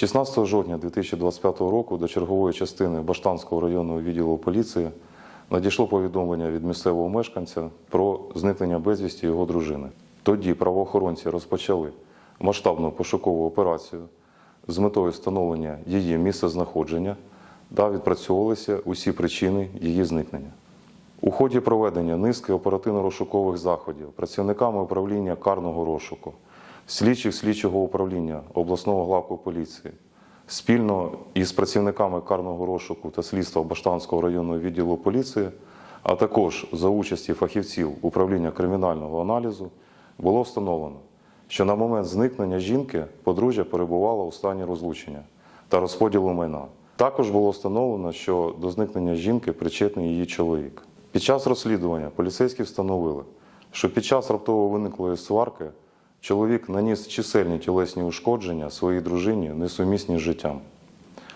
16 жовтня 2025 року до чергової частини Баштанського районного відділу поліції надійшло повідомлення від місцевого мешканця про зникнення безвісті його дружини. Тоді правоохоронці розпочали масштабну пошукову операцію з метою встановлення її місцезнаходження та відпрацьовувалися усі причини її зникнення. У ході проведення низки оперативно-розшукових заходів працівниками управління карного розшуку, слідчих слідчого управління обласного главку поліції спільно із працівниками карного розшуку та слідства Баштанського районного відділу поліції, а також за участі фахівців управління кримінального аналізу, було встановлено, що на момент зникнення жінки подружжя перебувало у стані розлучення та розподілу майна. Також було встановлено, що до зникнення жінки причетний її чоловік. Під час розслідування поліцейські встановили, що під час раптово виниклої сварки чоловік наніс чисельні тілесні ушкодження своїй дружині, несумісні з життям.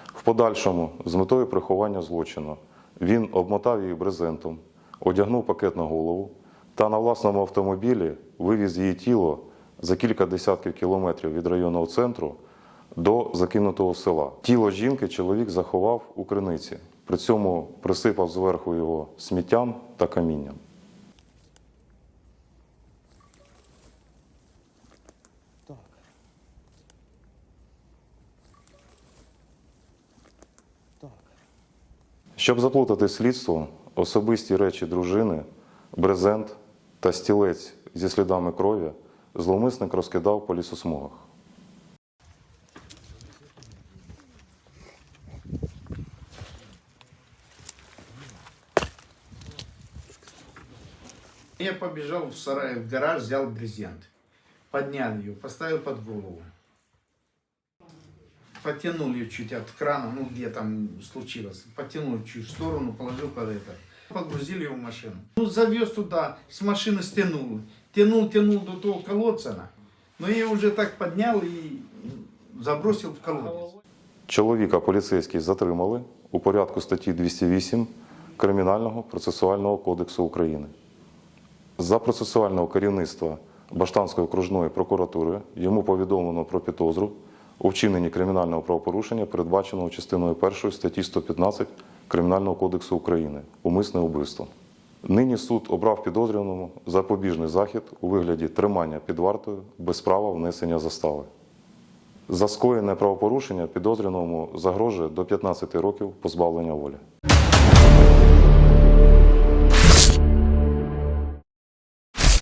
В подальшому, з метою приховання злочину, він обмотав її брезентом, одягнув пакет на голову та на власному автомобілі вивіз її тіло за кілька десятків кілометрів від районного центру до закинутого села. Тіло жінки чоловік заховав у криниці, при цьому присипав зверху його сміттям та камінням. Щоб заплутати слідство, особисті речі дружини, брезент та стілець зі слідами крові зловмисник розкидав по лісосмугах. Я побежал в сарай, в гараж, взял брезент. Поднял ее, поставил под голову. Потянул ее чуть от крана, ну где там случилось. Потянул чуть в сторону, положил под это. Погрузили ее в машину. Ну, завез туда, с машины стянул. Тянул, тянул до того колодца. Но я уже так поднял и забросил в колодец. Чоловіка поліцейські затримали у порядку статті 208 Кримінального процесуального кодексу України. За процесуального керівництва Баштанської окружної прокуратури йому повідомлено про підозру у вчиненні кримінального правопорушення, передбаченого частиною 1 статті 115 Кримінального кодексу України умисне вбивство. Нині суд обрав підозрюваному запобіжний захід у вигляді тримання під вартою без права внесення застави. За скоєне правопорушення підозрюваному загрожує до 15 років позбавлення волі.